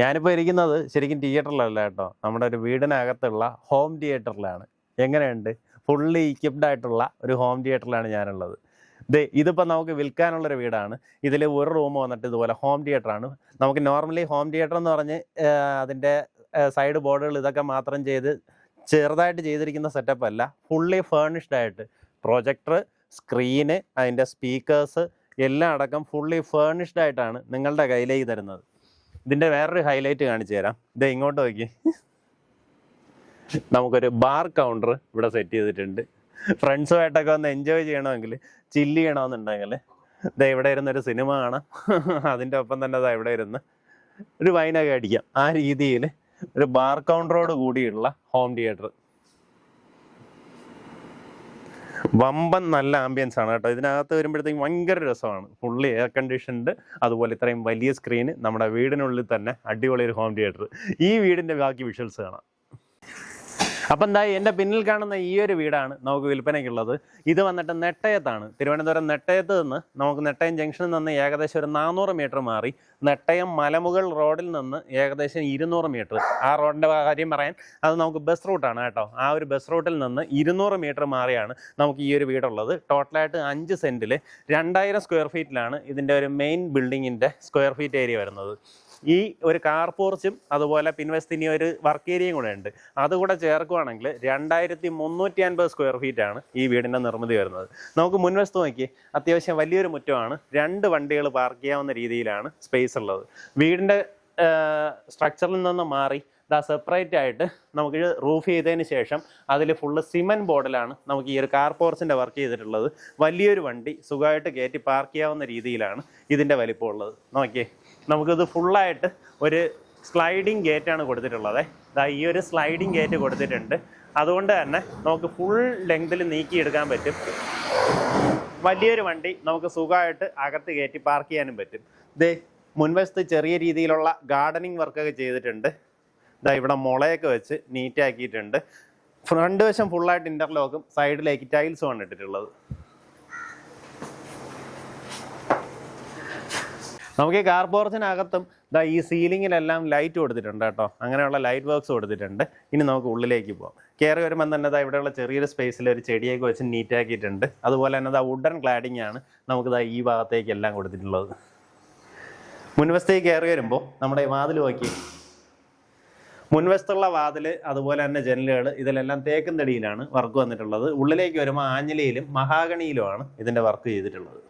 ഞാനിപ്പോൾ ഇരിക്കുന്നത് ശരിക്കും തിയേറ്ററിലല്ല കേട്ടോ. നമ്മുടെ ഒരു വീടിനകത്തുള്ള ഹോം തിയേറ്ററിലാണ് എങ്ങനെയുണ്ട്? ഫുള്ളി ഇക്വിപ്ഡ് ആയിട്ടുള്ള ഒരു ഹോം തിയേറ്ററിലാണ് ഞാനുള്ളത്. ദേ ഇതിപ്പോൾ നമുക്ക് വിൽക്കാനുള്ളൊരു വീടാണ്. ഇതിൽ ഒരു റൂം വന്നിട്ട് ഇതുപോലെ ഹോം തിയേറ്ററാണ് നമുക്ക് നോർമലി ഹോം തിയേറ്റർ എന്ന് പറഞ്ഞ് അതിന്റെ സൈഡ് ബോർഡുകൾ ഇതൊക്കെ മാത്രം ചെയ്ത് ചെറുതായിട്ട് ചെയ്തിരിക്കുന്ന സെറ്റപ്പ് അല്ല. ഫുള്ളി ഫേണിഷ്ഡ് ആയിട്ട്. പ്രൊജക്ടർ സ്ക്രീന് അതിന്റെ സ്പീക്കേഴ്സ് എല്ലാം അടക്കം ഫുള്ളി ഫേണിഷ്ഡ് ആയിട്ടാണ് നിങ്ങളുടെ കയ്യിലേക്ക് തരുന്നത്. ഇതിന്റെ വേറൊരു ഹൈലൈറ്റ് കാണിച്ചു തരാം. ഇത് ഇങ്ങോട്ട് നോക്കി. നമുക്കൊരു ബാർ കൗണ്ടർ ഇവിടെ സെറ്റ് ചെയ്തിട്ടുണ്ട്. ഫ്രണ്ട്സുമായിട്ടൊക്കെ വന്ന് എൻജോയ് ചെയ്യണമെങ്കിൽ ചില്ല് ചെയ്യണമെന്നുണ്ടെങ്കിൽ ഇതാ ഇവിടെ ഇരുന്ന് ഒരു സിനിമ കാണാം. അതിന്റെ ഒപ്പം തന്നെ ഇതാ ഇവിടെ ഇരുന്ന് ഒരു വൈനൊക്കെ അടിക്കാം. ആ രീതിയിൽ ഒരു ബാർ കൗണ്ടറോട് കൂടിയുള്ള ഹോം തിയേറ്റർ വമ്പൻ നല്ല ആംബിയൻസ് ആണ് കേട്ടോ. ഇതിനകത്ത് വരുമ്പോഴത്തേക്കും ഭയങ്കര രസമാണ്. ഫുള്ളി എയർ കണ്ടീഷൻഡ് അതുപോലെ ഇത്രയും വലിയ സ്ക്രീൻ നമ്മുടെ വീടിനുള്ളിൽ തന്നെ അടിപൊളി ഒരു ഹോം തിയേറ്റർ ഈ വീടിന്റെ ബാക്കി വിഷ്വൽസ് കാണാം. അപ്പം എന്തായി എന്റെ പിന്നിൽ കാണുന്ന ഈ ഒരു വീടാണ് നമുക്ക് വിൽപ്പനയ്ക്കുള്ളത്. ഇത് വന്നിട്ട് നെട്ടയത്താണ്. തിരുവനന്തപുരം നെട്ടയത്ത് നിന്ന് നമുക്ക് നെട്ടയം ജംഗ്ഷനിൽ നിന്ന് ഏകദേശം ഒരു നാനൂറ് മീറ്റർ മാറി. നെട്ടയം മലമുകൾ റോഡിൽ നിന്ന് ഏകദേശം ഇരുന്നൂറ് മീറ്റർ. ആ റോഡിന്റെ കാര്യം പറയാൻ അത് നമുക്ക് ബസ് റൂട്ടാണ് കേട്ടോ. ആ ഒരു ബസ് റൂട്ടിൽ നിന്ന് ഇരുന്നൂറ് മീറ്റർ മാറിയാണ് നമുക്ക് ഈ ഒരു വീടുള്ളത്. ടോട്ടലായിട്ട് അഞ്ച് സെന്റിൽ രണ്ടായിരം സ്ക്വയർ ഫീറ്റിലാണ് ഇതിന്റെ ഒരു മെയിൻ ബിൽഡിങ്ങിന്റെ സ്ക്വയർ ഫീറ്റ് ഏരിയ വരുന്നത്. ഈ ഒരു കാർ പോർച്ചും അതുപോലെ പിൻവശത്ത് ഇനി ഒരു വർക്ക് ഏരിയയും കൂടെ ഉണ്ട്. അതുകൂടെ ചേർക്കുവാണെങ്കിൽ രണ്ടായിരത്തി മുന്നൂറ്റി അൻപത് സ്ക്വയർ ഫീറ്റ് ആണ് ഈ വീടിന്റെ നിർമ്മിതി വരുന്നത്. നമുക്ക് മുൻവശത്ത് നോക്കി അത്യാവശ്യം വലിയൊരു മുറ്റമാണ്. രണ്ട് വണ്ടികൾ പാർക്ക് ചെയ്യാവുന്ന രീതിയിലാണ് സ്പേസ് ഉള്ളത്. വീടിന്റെ സ്ട്രക്ചറിൽ നിന്ന് മാറി ഇതാ സെപ്പറേറ്റ് ആയിട്ട് നമുക്ക് റൂഫ് ചെയ്തതിന് ശേഷം അതിൽ ഫുള്ള് സിമൻ ബോർഡിലാണ് നമുക്ക് ഈ ഒരു കാർ പോർച്ചിന്റെ വർക്ക് ചെയ്തിട്ടുള്ളത്. വലിയൊരു വണ്ടി സുഖമായിട്ട് കയറ്റി പാർക്ക് ചെയ്യാവുന്ന രീതിയിലാണ് ഇതിന്റെ വലിപ്പമുള്ളത് നോക്കിയേ നമുക്കിത് ഫുള്ളായിട്ട് ഒരു സ്ലൈഡിങ് ഗേറ്റാണ് കൊടുത്തിട്ടുള്ളത്. ഇതാ ഈ ഒരു സ്ലൈഡിങ് ഗേറ്റ് കൊടുത്തിട്ടുണ്ട്. അതുകൊണ്ട് തന്നെ നമുക്ക് ഫുൾ ലെങ്തിൽ നീക്കിയെടുക്കാൻ പറ്റും. വലിയൊരു വണ്ടി നമുക്ക് സുഖമായിട്ട് അകത്ത് കയറ്റി പാർക്ക് ചെയ്യാനും പറ്റും. ഇത് മുൻവശത്ത് ചെറിയ രീതിയിലുള്ള ഗാർഡനിങ് വർക്കൊക്കെ ചെയ്തിട്ടുണ്ട്. ഇതാ ഇവിടെ മുളയൊക്കെ വെച്ച് നീറ്റാക്കിയിട്ടുണ്ട് ഫ്രണ്ട് വശം ഫുള്ളായിട്ട് ഇന്റർലോക്കും സൈഡിലേക്ക് ടൈൽസും ആണ് ഇട്ടിട്ടുള്ളത്. നമുക്ക് ഈ കാർ പോർച്ചിനകത്തും ഇതാ ഈ സീലിങ്ങിലെല്ലാം ലൈറ്റ് കൊടുത്തിട്ടുണ്ട് കേട്ടോ. അങ്ങനെയുള്ള ലൈറ്റ് വർക്ക്സ് കൊടുത്തിട്ടുണ്ട്. ഇനി നമുക്ക് ഉള്ളിലേക്ക് പോകാം കയറി വരുമ്പോൾ തന്നെ ഇതാ ഇവിടെയുള്ള ചെറിയൊരു സ്പേസിൽ ഒരു ചെടിയൊക്കെ വെച്ച് നീറ്റാക്കിയിട്ടുണ്ട് അതുപോലെ തന്നെ ഇതാ വുഡൻ ക്ലാഡിംഗ് ആണ് നമുക്ക് നമുക്കിതാ ഈ ഭാഗത്തേക്ക് എല്ലാം കൊടുത്തിട്ടുള്ളത് മുൻവശത്തേക്ക് കയറി വരുമ്പോൾ നമ്മുടെ വാതിൽ നോക്കി. മുൻവശത്തുള്ള വാതിൽ അതുപോലെ തന്നെ ജനലുകൾ ഇതിലെല്ലാം തേക്കും തടിയിലാണ് വർക്ക് വന്നിട്ടുള്ളത്. ഉള്ളിലേക്ക് വരുമ്പോൾ ആഞ്ഞിലയിലും മഹാഗണിയിലുമാണ് ഇതിന്റെ വർക്ക് ചെയ്തിട്ടുള്ളത്.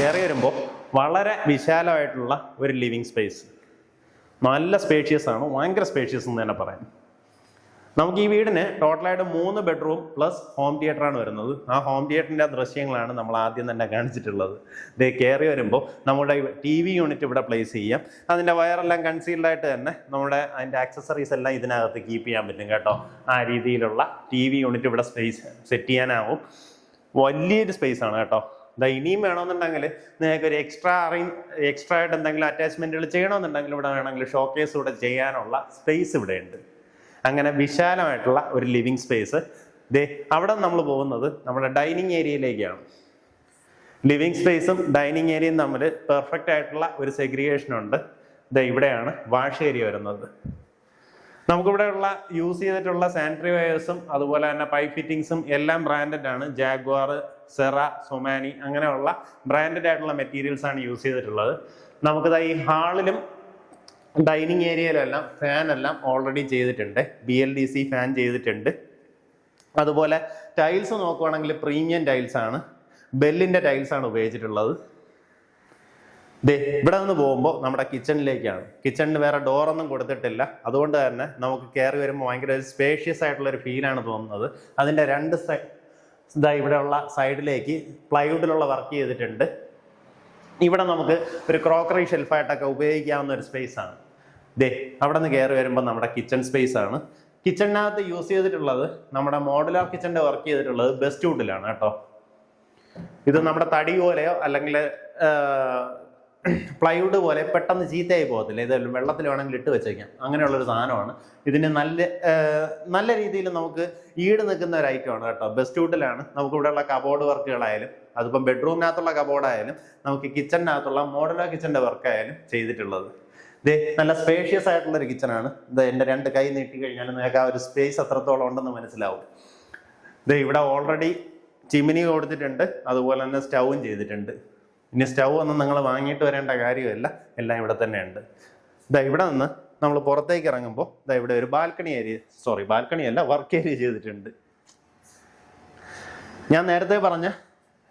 കയറി വരുമ്പോൾ വളരെ വിശാലമായിട്ടുള്ള ഒരു ലിവിങ് സ്പേസ് നല്ല സ്പേഷ്യസ് ആണ്. ഭയങ്കര സ്പേഷ്യസ് എന്ന് തന്നെ പറയാം. നമുക്ക് ഈ വീടിന് ടോട്ടലായിട്ട് മൂന്ന് ബെഡ്റൂം പ്ലസ് ഹോം തിയേറ്റർ ആണ് വരുന്നത്. ആ ഹോം തിയേറ്ററിന്റെ ദൃശ്യങ്ങളാണ് നമ്മൾ ആദ്യം തന്നെ കാണിച്ചിട്ടുള്ളത്. ഇത് കയറി വരുമ്പോൾ നമ്മുടെ ടി വി യൂണിറ്റ് ഇവിടെ പ്ലേസ് ചെയ്യാം. അതിന്റെ വയറെല്ലാം കൺസീൽഡ് ആയിട്ട് തന്നെ നമ്മുടെ അതിന്റെ ആക്സസറീസ് എല്ലാം ഇതിനകത്ത് കീപ്പ് ചെയ്യാൻ പറ്റും കേട്ടോ. ആ രീതിയിലുള്ള ടി വി യൂണിറ്റ് ഇവിടെ സ്പേസ് സെറ്റ് ചെയ്യാനാവും. വലിയൊരു സ്പേസ് ആണ് കേട്ടോ. ഇതാ ഇനിയും വേണമെന്നുണ്ടെങ്കിൽ നിങ്ങൾക്ക് ഒരു എക്സ്ട്രാ അറേഞ്ച് എക്സ്ട്രാ ആയിട്ട് എന്തെങ്കിലും അറ്റാച്ച്മെന്റുകൾ ചെയ്യണമെന്നുണ്ടെങ്കിൽ ഇവിടെ വേണമെങ്കിൽ ഷോക്കേസ് ഇവിടെ ചെയ്യാനുള്ള സ്പേസ് ഇവിടെ ഉണ്ട്. അങ്ങനെ വിശാലമായിട്ടുള്ള ഒരു ലിവിങ് സ്പേസ് ദേ അവിടെ നമ്മൾ പോകുന്നത് നമ്മുടെ ഡൈനിങ് ഏരിയയിലേക്കാണ് ലിവിങ് സ്പേസും ഡൈനിങ് ഏരിയയും തമ്മിൽ പെർഫെക്റ്റ് ആയിട്ടുള്ള ഒരു സെഗ്രിഗേഷൻ ഉണ്ട്. ദേ ഇവിടെയാണ് വാഷ് ഏരിയ വരുന്നത്. നമുക്കിവിടെയുള്ള യൂസ് ചെയ്തിട്ടുള്ള സാനിറ്ററി വയേഴ്സും അതുപോലെ തന്നെ പൈപ്പ് ഫിറ്റിങ്സും എല്ലാം ബ്രാൻഡഡ് ആണ്. ജാഗ്വാർ സെറ സൊമാനി അങ്ങനെയുള്ള ബ്രാൻഡഡ് ആയിട്ടുള്ള മെറ്റീരിയൽസ് ആണ് യൂസ് ചെയ്തിട്ടുള്ളത്. നമുക്കിത് ഈ ഹാളിലും ഡൈനിങ് ഏരിയയിലും എല്ലാം ഫാൻ എല്ലാം ഓൾറെഡി ചെയ്തിട്ടുണ്ട്. B L D C fan ചെയ്തിട്ടുണ്ട്. അതുപോലെ ടൈൽസ് നോക്കുവാണെങ്കിൽ പ്രീമിയം ടൈൽസ് ആണ്. ബെല്ലിന്റെ ടൈൽസ് ആണ് ഉപയോഗിച്ചിട്ടുള്ളത്. ദേ ഇവിടെ നിന്ന് പോകുമ്പോൾ നമ്മുടെ കിച്ചണിലേക്കാണ് കിച്ചണിന് വേറെ ഡോറൊന്നും കൊടുത്തിട്ടില്ല. അതുകൊണ്ട് തന്നെ നമുക്ക് കയറി വരുമ്പോൾ ഭയങ്കര ഒരു സ്പേഷ്യസ് ആയിട്ടുള്ള ഒരു ഫീലാണ് തോന്നുന്നത്. അതിന്റെ രണ്ട് സൈ ഇതാ ഇവിടെയുള്ള സൈഡിലേക്ക് പ്ലൈവുഡിലുള്ള വർക്ക് ചെയ്തിട്ടുണ്ട്. ഇവിടെ നമുക്ക് ഒരു ക്രോക്കറി ഷെൽഫായിട്ടൊക്കെ ഉപയോഗിക്കാവുന്ന ഒരു സ്പേസ് ആണ്. ദേ അവിടെ നിന്ന് കയറി വരുമ്പോൾ നമ്മുടെ കിച്ചൺ സ്പേസ് ആണ്. കിച്ചണിനകത്ത് യൂസ് ചെയ്തിട്ടുള്ളത് നമ്മുടെ മോഡുലാർ കിച്ചണിന്റെ വർക്ക് ചെയ്തിട്ടുള്ളത് ബെസ്റ്റ് വുഡിലാണ് കേട്ടോ. ഇത് നമ്മുടെ തടി പോലെയോ അല്ലെങ്കിൽ പ്ലൈവുഡ് പോലെ പെട്ടെന്ന് ചീത്തയായി പോകത്തില്ല. ഇത് വെള്ളത്തിൽ വേണമെങ്കിൽ ഇട്ട് വെച്ചേക്കാം. അങ്ങനെയുള്ളൊരു സാധനമാണ്. ഇതിന് നല്ല നല്ല രീതിയിൽ നമുക്ക് ഈട് നിൽക്കുന്ന ഒരു ഐറ്റമാണ് കേട്ടോ. ബെസ്റ്റ് വുഡിലാണ് നമുക്ക് ഇവിടെയുള്ള കബോർഡ് വർക്കുകളായാലും അതിപ്പം ബെഡ്റൂമിനകത്തുള്ള കബോർഡായാലും നമുക്ക് കിച്ചണിനകത്തുള്ള മോഡലോ കിച്ചന്റെ വർക്കായാലും ചെയ്തിട്ടുള്ളത്. ഇത് നല്ല സ്പേഷ്യസ് ആയിട്ടുള്ള ഒരു കിച്ചണാണ് ഇത് എന്റെ രണ്ട് കൈ നീട്ടി കഴിഞ്ഞാൽ നിങ്ങൾക്ക് ആ ഒരു സ്പേസ് എത്രത്തോളം ഉണ്ടെന്ന് മനസ്സിലാവും. ഇത് ഇവിടെ ഓൾറെഡി ചിമിനി കൊടുത്തിട്ടുണ്ട്. അതുപോലെ തന്നെ സ്റ്റൗവും ചെയ്തിട്ടുണ്ട്. ഇനി സ്റ്റൗ ഒന്നും നിങ്ങൾ വാങ്ങിയിട്ട് വരേണ്ട കാര്യമല്ല. എല്ലാം ഇവിടെ തന്നെ ഉണ്ട് ഇതാ ഇവിടെ നിന്ന് നമ്മൾ പുറത്തേക്ക് ഇറങ്ങുമ്പോൾ ഇതാ ഇവിടെ ഒരു ബാൽക്കണി ഏരിയ സോറി ബാൽക്കണി അല്ല വർക്ക് ഏരിയ ചെയ്തിട്ടുണ്ട്. ഞാൻ നേരത്തെ പറഞ്ഞ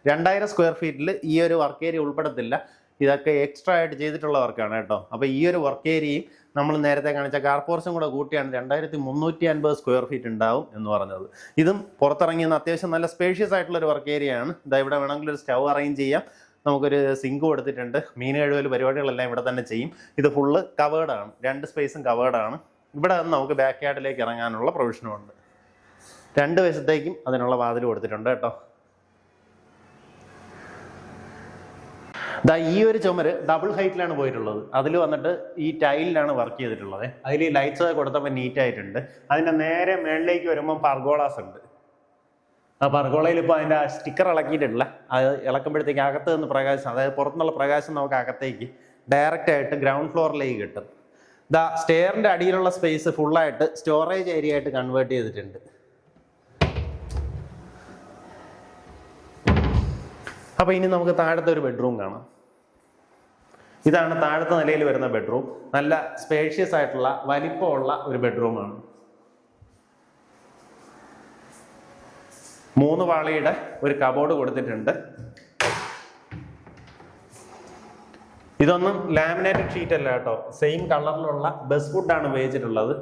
രണ്ടായിരം സ്ക്വയർ ഫീറ്റിൽ ഈ ഒരു വർക്ക് ഏരിയ ഉൾപ്പെടത്തില്ല. ഇതൊക്കെ എക്സ്ട്രാ ആയിട്ട് ചെയ്തിട്ടുള്ള വർക്കാണ് കേട്ടോ. അപ്പോൾ ഈ ഒരു വർക്ക് ഏരിയയും നമ്മൾ നേരത്തെ കാണിച്ച കാർപോർസും കൂടെ കൂട്ടിയാണ് രണ്ടായിരത്തി മുന്നൂറ്റി അൻപത് സ്ക്വയർ ഫീറ്റ് ഉണ്ടാവും എന്ന് പറഞ്ഞത്. ഇതും പുറത്തിറങ്ങിയെന്ന് അത്യാവശ്യം നല്ല സ്പേഷ്യസ് ആയിട്ടുള്ള ഒരു വർക്ക് ഏരിയയാണ് ഇതാ ഇവിടെ വേണമെങ്കിൽ ഒരു സ്റ്റൗ അറേഞ്ച് ചെയ്യാം. നമുക്കൊരു സിങ്ക് കൊടുത്തിട്ടുണ്ട്. മീൻ കഴിവൽ പരിപാടികളെല്ലാം ഇവിടെ തന്നെ ചെയ്യും. ഇത് ഫുള്ള് കവേർഡാണ് രണ്ട് സ്പേസും കവേർഡാണ് ഇവിടെ നിന്ന് നമുക്ക് ബാക്ക് യാർഡിലേക്ക് ഇറങ്ങാനുള്ള പ്രൊവിഷനുമുണ്ട് രണ്ട് വശത്തേക്കും അതിനുള്ള വാതിൽ കൊടുത്തിട്ടുണ്ട് കേട്ടോ. ദാ ഈ ഒരു ചുമര് ഡബിൾ ഹൈറ്റിലാണ് പോയിട്ടുള്ളത്. അതിൽ വന്നിട്ട് ഈ ടൈലിലാണ് വർക്ക് ചെയ്തിട്ടുള്ളത്. അതിൽ ലൈറ്റ്സ് കൊടുത്തപ്പോൾ നീറ്റ് ആയിട്ടുണ്ട്. അതിന്റെ നേരെ മേളിലേക്ക് വരുമ്പോൾ പർഗോളാസ് ഉണ്ട്. ആ പർഗോളയിൽ ഇപ്പോൾ അതിന്റെ സ്റ്റിക്കർ ഇളക്കിയിട്ടില്ല അത് ഇളക്കുമ്പോഴത്തേക്ക് അകത്ത് നിന്ന് പ്രകാശം അതായത് പുറത്തുനിന്നുള്ള പ്രകാശം നമുക്ക് അകത്തേക്ക് ഡയറക്റ്റ് ആയിട്ട് ഗ്രൗണ്ട് ഫ്ലോറിലേക്ക് കിട്ടും. ദാ സ്റ്റെയറിന്റെ അടിയിലുള്ള സ്പേസ് ഫുള്ളായിട്ട് സ്റ്റോറേജ് ഏരിയ ആയിട്ട് കൺവേർട്ട് ചെയ്തിട്ടുണ്ട്. അപ്പൊ ഇനി നമുക്ക് താഴത്തെ ഒരു ബെഡ്റൂം കാണാം. ഇതാണ് താഴത്തെ നിലയിൽ വരുന്ന ബെഡ്റൂം നല്ല സ്പേഷ്യസ് ആയിട്ടുള്ള വലിപ്പമുള്ള ഒരു ബെഡ്റൂമാണ് മൂന്ന് പാളിയുടെ ഒരു കബോർഡ് കൊടുത്തിട്ടുണ്ട്. ഇതൊന്നും ലാമിനേറ്റഡ് ഷീറ്റ് അല്ല കേട്ടോ. സെയിം കളറിലുള്ള ബസ് വുഡാണ് ഉപയോഗിച്ചിട്ടുള്ളത്.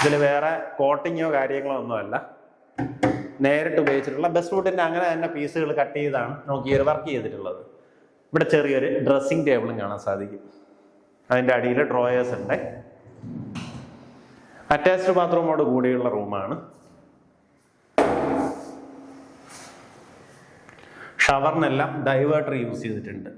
ഇതിൽ വേറെ കോട്ടിങ്ങോ കാര്യങ്ങളോ ഒന്നുമല്ല. നേരിട്ട് ഉപയോഗിച്ചിട്ടുള്ള ബസ് വുഡിന്റെ അങ്ങനെ തന്നെ പീസുകൾ കട്ട് ചെയ്താണ് ഒരു വർക്ക് ചെയ്തിട്ടുള്ളത്. ഇവിടെ ചെറിയൊരു ഡ്രസ്സിങ് ടേബിളും കാണാൻ സാധിക്കും. അതിന്റെ അടിയിൽ ഡ്രോയേഴ്സ് ഉണ്ട്. അറ്റാച്ച്ഡ് ബാത്റൂമോട് കൂടിയുള്ള റൂമാണ് ഷവറിനെല്ലാം ഡൈവേർട്ടർ യൂസ് ചെയ്തിട്ടുണ്ട്.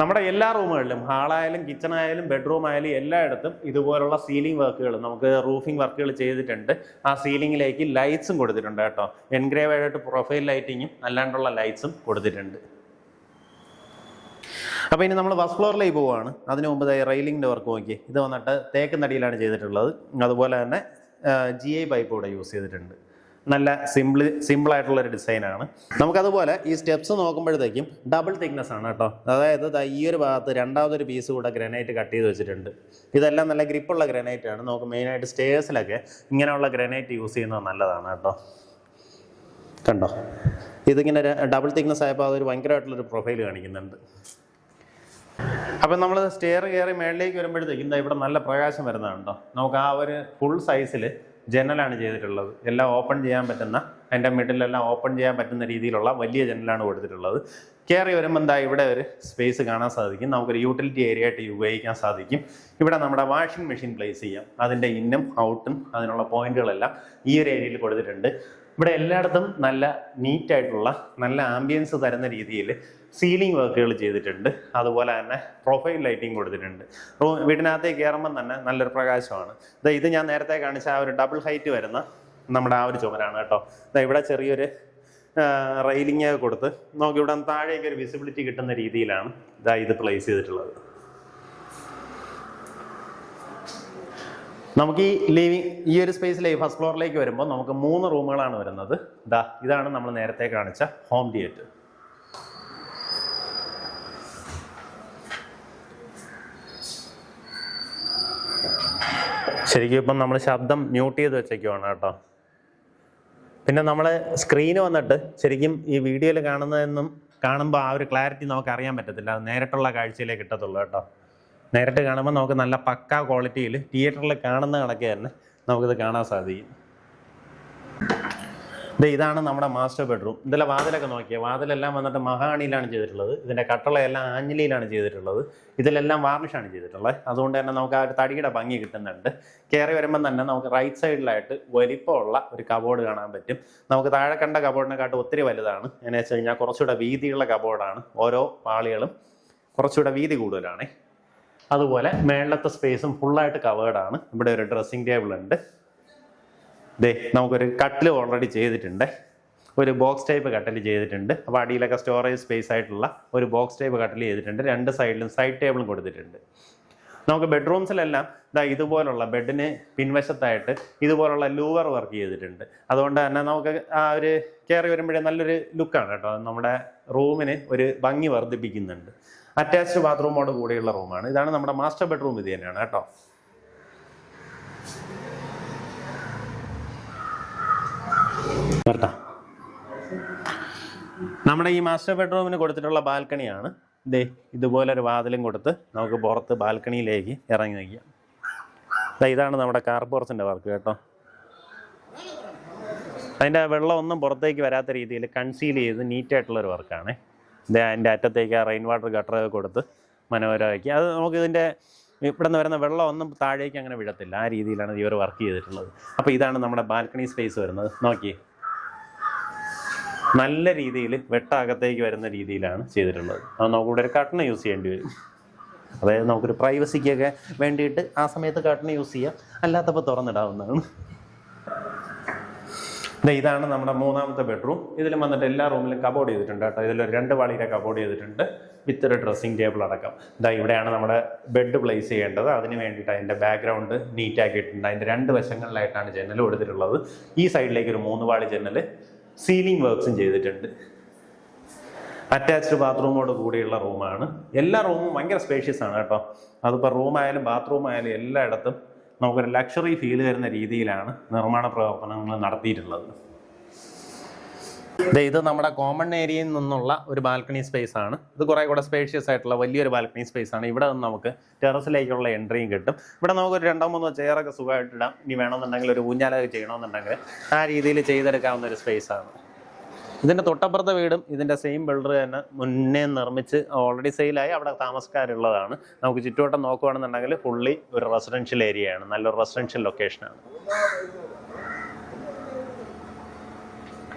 നമ്മുടെ എല്ലാ റൂമുകളിലും ഹാളായാലും കിച്ചൺ ആയാലും ബെഡ്റൂം ആയാലും എല്ലായിടത്തും ഇതുപോലുള്ള സീലിംഗ് വർക്കുകൾ നമുക്ക് റൂഫിംഗ് വർക്കുകൾ ചെയ്തിട്ടുണ്ട്. ആ സീലിംഗിലേക്ക് ലൈറ്റ്സും കൊടുത്തിട്ടുണ്ട് കേട്ടോ. എൻഗ്രേവ് ആയിട്ട് പ്രൊഫൈൽ ലൈറ്റിങ്ങും അല്ലാണ്ടുള്ള ലൈറ്റ്സും കൊടുത്തിട്ടുണ്ട്. അപ്പോൾ ഇനി നമ്മൾ ഫസ്റ്റ് ഫ്ലോറിലേക്ക് പോവുകയാണ് അതിന് മുമ്പ് റെയിലിങ്ങിന്റെ വർക്ക് നോക്കി ഇത് വന്നിട്ട് തേക്ക് നടിയിലാണ് ചെയ്തിട്ടുള്ളത്. അതുപോലെ തന്നെ ജി ഐ പൈപ്പ് കൂടെ യൂസ് ചെയ്തിട്ടുണ്ട്. നല്ല സിമ്പിൾ ഒരു ഡിസൈനാണ് നമുക്കതുപോലെ ഈ സ്റ്റെപ്സ് നോക്കുമ്പോഴത്തേക്കും ഡബിൾ തിക്നെസ് ആണ് കേട്ടോ. അതായത് ഈ ഒരു ഭാഗത്ത് രണ്ടാമതൊരു പീസ് കൂടെ ഗ്രനൈറ്റ് കട്ട് ചെയ്ത് വെച്ചിട്ടുണ്ട്. ഇതെല്ലാം നല്ല ഗ്രിപ്പുള്ള ഗ്രനൈറ്റ് ആണ്. നമുക്ക് മെയിനായിട്ട് സ്റ്റേഴ്സിലൊക്കെ ഇങ്ങനെയുള്ള ഗ്രനൈറ്റ് യൂസ് ചെയ്യുന്നത് നല്ലതാണ് കേട്ടോ. കണ്ടോ? ഇതിങ്ങനെ ഡബിൾ തിക്നെസ് ആയപ്പോൾ അതൊരു ഭയങ്കരമായിട്ടുള്ളൊരു പ്രൊഫൈൽ കാണിക്കുന്നുണ്ട്. അപ്പം നമ്മൾ സ്റ്റെയർ കയറി മേളിലേക്ക് വരുമ്പോഴത്തേക്കും എന്താ ഇവിടെ നല്ല പ്രകാശം വരുന്നതുണ്ടോ നമുക്ക് ആ ഒരു ഫുൾ സൈസിൽ ജനലാണ് ചെയ്തിട്ടുള്ളത്. എല്ലാം ഓപ്പൺ ചെയ്യാൻ പറ്റുന്ന അതിന്റെ മിഡിലെല്ലാം ഓപ്പൺ ചെയ്യാൻ പറ്റുന്ന രീതിയിലുള്ള വലിയ ജനലാണ് കൊടുത്തിട്ടുള്ളത്. കയറി വരുമ്പോൾ എന്താ ഇവിടെ ഒരു സ്പേസ് കാണാൻ സാധിക്കും. നമുക്കൊരു യൂട്ടിലിറ്റി ഏരിയ ആയിട്ട് ഉപയോഗിക്കാൻ സാധിക്കും. ഇവിടെ നമ്മുടെ വാഷിംഗ് മെഷീൻ പ്ലേസ് ചെയ്യാം. അതിന്റെ ഇന്നും ഔട്ടും അതിനുള്ള പോയിന്റുകളെല്ലാം ഈ ഒരു ഏരിയയിൽ കൊടുത്തിട്ടുണ്ട്. ഇവിടെ എല്ലായിടത്തും നല്ല നീറ്റായിട്ടുള്ള നല്ല ആംബിയൻസ് തരുന്ന രീതിയിൽ സീലിംഗ് വർക്കുകൾ ചെയ്തിട്ടുണ്ട്. അതുപോലെ തന്നെ പ്രൊഫൈൽ ലൈറ്റിംഗ് കൊടുത്തിട്ടുണ്ട്. അപ്പോൾ വീടിനകത്തേക്ക് കയറുമ്പം തന്നെ നല്ലൊരു പ്രകാശമാണ്. ദാ ഇത് ഞാൻ നേരത്തെ കാണിച്ച ആ ഒരു ഡബിൾ ഹൈറ്റ് വരുന്ന നമ്മുടെ ആ ഒരു ചുമരാണ് കേട്ടോ. ദാ ഇവിടെ ചെറിയൊരു റെയിലിംഗ് കൊടുത്ത് നമുക്ക് ഇവിടെ താഴേക്ക് ഒരു വിസിബിലിറ്റി കിട്ടുന്ന രീതിയിലാണ് ഇതാ ഇത് പ്ലേസ് ചെയ്തിട്ടുള്ളത്. നമുക്ക് ഈ ലിവിങ് ഈ ഒരു സ്പേസിലേക്ക് ഫസ്റ്റ് ഫ്ലോറിലേക്ക് വരുമ്പോൾ നമുക്ക് മൂന്ന് റൂമുകളാണ് വരുന്നത്. ദാ ഇതാണ് നമ്മൾ നേരത്തെ കാണിച്ച ഹോം തിയേറ്റർ ശരിക്കും ഇപ്പം നമ്മൾ ശബ്ദം മ്യൂട്ട് ചെയ്ത് വെച്ചേക്കുവാണ് കേട്ടോ. പിന്നെ നമ്മൾ സ്ക്രീന് വന്നിട്ട് ശരിക്കും ഈ വീഡിയോയിൽ കാണുന്നതെന്നും കാണുമ്പോൾ ആ ഒരു ക്ലാരിറ്റി നമുക്ക് അറിയാൻ പറ്റത്തില്ല നേരിട്ടുള്ള കാഴ്ചയിലേ കിട്ടത്തുള്ളൂ കേട്ടോ. നേരിട്ട് കാണുമ്പോൾ നമുക്ക് നല്ല പക്ക ക്വാളിറ്റിയിൽ തിയേറ്ററിൽ കാണുന്ന കണക്ക് തന്നെ നമുക്കിത് കാണാൻ സാധിക്കും. ദേ ഇതാണ് നമ്മുടെ മാസ്റ്റർ ബെഡ്റൂം. ഇതിലെ വാതിലൊക്കെ നോക്കിയാൽ വാതിലെല്ലാം വന്നിട്ട് മഹാണിയിലാണ് ചെയ്തിട്ടുള്ളത്. ഇതിന്റെ കട്ടളയെല്ലാം ആഞ്ഞിലിയിലാണ് ചെയ്തിട്ടുള്ളത്. ഇതിലെല്ലാം വാർണിഷാണ് ചെയ്തിട്ടുള്ളത്. അതുകൊണ്ട് തന്നെ നമുക്ക് ആ ഒരു തടിയുടെ ഭംഗി കിട്ടുന്നുണ്ട്. കയറി വരുമ്പം തന്നെ നമുക്ക് റൈറ്റ് സൈഡിലായിട്ട് വലിപ്പമുള്ള ഒരു കബോർഡ് കാണാൻ പറ്റും. നമുക്ക് താഴെ കണ്ട കബോർഡിനെക്കാട്ടും ഒത്തിരി വലുതാണ്. എന്നു വെച്ച് കഴിഞ്ഞാൽ കുറച്ചുകൂടെ വീതിയുള്ള കബോർഡാണ് ഓരോ പാളികളും. കുറച്ചുകൂടെ വീതി കൂടുതലാണ്. അതുപോലെ മേളത്തെ സ്പേസും ഫുള്ളായിട്ട് ആണ്. ഇവിടെ ഒരു ഡ്രസ്സിംഗ് ടേബിൾ ഉണ്ട്. ദേ നമുക്കൊരു കട്ടിൽ ഓൾറെഡി ചെയ്തിട്ടുണ്ട്. ഒരു ബോക്സ് ടൈപ്പ് കട്ടിൽ ചെയ്തിട്ടുണ്ട്. അപ്പോൾ അടിയിലൊക്കെ സ്റ്റോറേജ് സ്പേസ് ആയിട്ടുള്ള ഒരു ബോക്സ് ടൈപ്പ് കട്ടിൽ ചെയ്തിട്ടുണ്ട്. രണ്ട് സൈഡിലും സൈഡ് ടേബിളും കൊടുത്തിട്ടുണ്ട്. നമുക്ക് ബെഡ്റൂംസിലെല്ലാം ഇതാ ഇതുപോലുള്ള ബെഡിന് പിൻവശത്തായിട്ട് ഇതുപോലുള്ള ലൂവർ വർക്ക് ചെയ്തിട്ടുണ്ട്. അതുകൊണ്ട് തന്നെ നമുക്ക് ആ ഒരു കയറി വരുമ്പോഴേ നല്ലൊരു ലുക്കാണ് കേട്ടോ. നമ്മുടെ റൂമിന് ഒരു ഭംഗി വർദ്ധിപ്പിക്കുന്നുണ്ട്. അറ്റാച്ച്ഡ് ബാത്റൂമോട് കൂടിയുള്ള റൂമാണ്. ഇതാണ് നമ്മുടെ മാസ്റ്റർ ബെഡ്റൂം ഇത് തന്നെയാണ് കേട്ടോ. നമ്മുടെ ഈ മാസ്റ്റർ ബെഡ്റൂമിന് കൊടുത്തിട്ടുള്ള ബാൽക്കണിയാണ്. ദേ ഇതുപോലെ ഒരു വാതിലും കൊടുത്ത് നമുക്ക് പുറത്ത് ബാൽക്കണിയിലേക്ക് ഇറങ്ങി നിൽക്കാം ഇതാണ് നമ്മുടെ കാർ പോർച്ചിന്റെ വർക്ക് കേട്ടോ. അതിന്റെ വെള്ളമൊന്നും പുറത്തേക്ക് വരാത്ത രീതിയിൽ കൺസീൽ ചെയ്ത് നീറ്റായിട്ടുള്ളൊരു വർക്കാണ് അതിന്റെ അറ്റത്തേക്ക് ആ റെയിൻ വാട്ടർ ഗട്ടറൊക്കെ കൊടുത്ത് മനോഹരമാക്കി. അത് നമുക്ക് ഇതിന്റെ ഇവിടെ നിന്ന് വരുന്ന വെള്ളമൊന്നും താഴേക്ക് അങ്ങനെ വിടത്തില്ല ആ രീതിയിലാണ് ഇവർ വർക്ക് ചെയ്തിട്ടുള്ളത്. അപ്പോൾ ഇതാണ് നമ്മുടെ ബാൽക്കണി സ്പേസ് വരുന്നത്. നോക്കി. നല്ല രീതിയിൽ വെട്ടകത്തേക്ക് വരുന്ന രീതിയിലാണ് ചെയ്തിട്ടുള്ളത്. അത് നമുക്കിവിടെ ഒരു കട്ടണ യൂസ് ചെയ്യേണ്ടി വരും. അതായത് നമുക്കൊരു പ്രൈവസിക്കൊക്കെ വേണ്ടിയിട്ട് ആ സമയത്ത് കട്ടണ യൂസ് ചെയ്യാം. അല്ലാത്തപ്പോൾ തുറന്നിടാവുന്നതാണ്. ഇതാണ് നമ്മുടെ മൂന്നാമത്തെ ബെഡ്റൂം ഇതിലും വന്നിട്ട് എല്ലാ റൂമിലും കബോർഡ് ചെയ്തിട്ടുണ്ട് കേട്ടോ. ഇതിലൊരു രണ്ട് വാളിയുടെ കബോർഡ് ചെയ്തിട്ടുണ്ട്. വിത്ത് ഒരു ഡ്രസ്സിംഗ് ടേബിൾ അടക്കം. ഇതാ ഇവിടെയാണ് നമ്മുടെ ബെഡ് പ്ലേസ് ചെയ്യേണ്ടത്. അതിന് വേണ്ടിയിട്ട് അതിന്റെ ബാക്ക്ഗ്രൗണ്ട് നീറ്റ് ആക്കിയിട്ടുണ്ട്. അതിന്റെ രണ്ട് വശങ്ങളിലായിട്ടാണ് ജനൽ കൊടുത്തിട്ടുള്ളത്. ഈ സൈഡിലേക്ക് ഒരു മൂന്ന് വാളി ജനൽ സീലിംഗ് വർക്ക്സും ചെയ്തിട്ടുണ്ട്. അറ്റാച്ച്ഡ് ബാത്റൂമോട് കൂടിയുള്ള റൂമാണ് എല്ലാ റൂമും ഭയങ്കര സ്പേഷ്യസ് ആണ് കേട്ടോ. അതിപ്പോൾ റൂമായാലും ബാത്റൂം ആയാലും എല്ലായിടത്തും നമുക്കൊരു ലക്ഷറി ഫീൽ തരുന്ന രീതിയിലാണ് നിർമ്മാണ പ്രവർത്തനങ്ങൾ നടത്തിയിട്ടുള്ളത്. ഇത് നമ്മുടെ കോമൺ ഏരിയയിൽ നിന്നുള്ള ഒരു ബാൽക്കണി സ്പേസ് ആണ്. ഇത് കുറേ കൂടെ സ്പേഷ്യസ് ആയിട്ടുള്ള വലിയൊരു ബാൽക്കണി സ്പേസ് ആണ്. ഇവിടെ നിന്ന് നമുക്ക് ടെറസിലേക്കുള്ള എൻട്രിയും കിട്ടും. ഇവിടെ നമുക്ക് ഒരു രണ്ടോ മൂന്നോ ചെയറൊക്കെ സുഖമായിട്ടിടാം ഇനി വേണമെന്നുണ്ടെങ്കിൽ ഒരു ഊഞ്ഞാലൊക്കെ ചെയ്യണമെന്നുണ്ടെങ്കിൽ ആ രീതിയിൽ ചെയ്തെടുക്കാവുന്ന ഒരു സ്പേസ് ആണ്. ഇതിന്റെ തൊട്ടപ്പുറത്തെ വീടും ഇതിന്റെ സെയിം ബിൽഡർ തന്നെ മുന്നേ നിർമ്മിച്ച് ഓൾറെഡി സെയിലായി അവിടെ താമസക്കാരുള്ളതാണ്. നമുക്ക് ചുറ്റുവട്ടം നോക്കുകയാണെന്നുണ്ടെങ്കിൽ ഫുള്ളി ഒരു റെസിഡൻഷ്യൽ ഏരിയയാണ് നല്ലൊരു റെസിഡൻഷ്യൽ ലൊക്കേഷനാണ്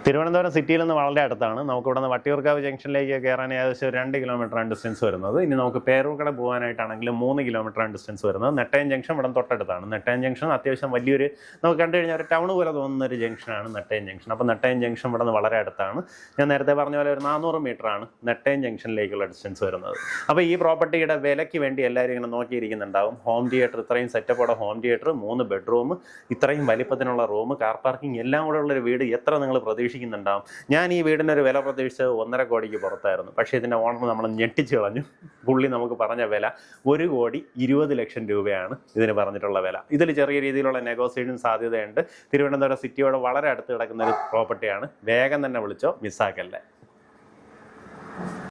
തിരുവനന്തപുരം സിറ്റിയിൽ നിന്ന് വളരെ അടുത്താണ്. നമുക്ക് ഇവിടെ നിന്ന് വട്ടിയൂർക്കാവ് ജംഗ്ഷനിലേക്ക് കയറാൻ ഏകദേശം രണ്ട് കിലോമീറ്ററാണ് ഡിസ്റ്റൻസ് വരുന്നത്. ഇനി നമുക്ക് പേരൂർക്കട പോകാനായിട്ടാണെങ്കിൽ മൂന്ന് കിലോമീറ്ററാണ് ഡിസ്റ്റൻസ് വരുന്നത്. നെട്ടയം ജംഗ്ഷൻ ഇവിടെ തൊട്ടടുത്താണ്. നെട്ടയം ജംഗ്ഷൻ അത്യാവശ്യം വലിയൊരു നമുക്ക് കണ്ടു കഴിഞ്ഞാൽ ഒരു ടൗൺ പോലെ തോന്നുന്ന ഒരു ജംഗ്ഷനാണ് നെട്ടയം ജംഗ്ഷൻ. അപ്പോൾ നെട്ടയം ജംഗ്ഷൻ ഇവിടെ നിന്ന് വളരെ അടുത്താണ്. ഞാൻ നേരത്തെ പറഞ്ഞ പോലെ ഒരു നാനൂറ് മീറ്റർ ആണ് നെട്ടയം ജംഗ്ഷനിലേക്കുള്ള ഡിസ്റ്റൻസ് വരുന്നത്. അപ്പോൾ ഈ പ്രോപ്പർട്ടിയുടെ വിലയ്ക്ക് വേണ്ടി എല്ലാവരും ഇങ്ങനെ നോക്കിയിരിക്കുന്നുണ്ടാവും. ഹോം തിയേറ്റർ ഇത്രയും സെറ്റപ്പോടെ ഹോം തിയേറ്റർ മൂന്ന് ബെഡ്റൂം ഇത്രയും വലിപ്പത്തിനുള്ള റൂം കാർ പാർക്കിംഗ് എല്ലാം കൂടെ ഉള്ളൊരു വീട് എത്ര നിങ്ങൾ പ്രതീക്ഷിക്കുന്നുണ്ടാവും. ഞാൻ ഈ വീടിന് ഒരു വില പ്രതീക്ഷിച്ചത് ഒന്നര കോടിക്ക് പുറത്തായിരുന്നു. പക്ഷേ ഇതിന്റെ ഓണർ നമ്മൾ ഞെട്ടിച്ച് കളഞ്ഞു. പുള്ളി നമുക്ക് പറഞ്ഞ വില ഒരു കോടി ഇരുപത് ലക്ഷം രൂപയാണ് ഇതിന് പറഞ്ഞിട്ടുള്ള വില. ഇതിൽ ചെറിയ രീതിയിലുള്ള നെഗോസിയേഷൻ സാധ്യതയുണ്ട്. തിരുവനന്തപുരം സിറ്റിയോട് വളരെ അടുത്ത് കിടക്കുന്ന ഒരു പ്രോപ്പർട്ടിയാണ് വേഗം തന്നെ വിളിച്ചോ മിസ്സാക്കല്ലേ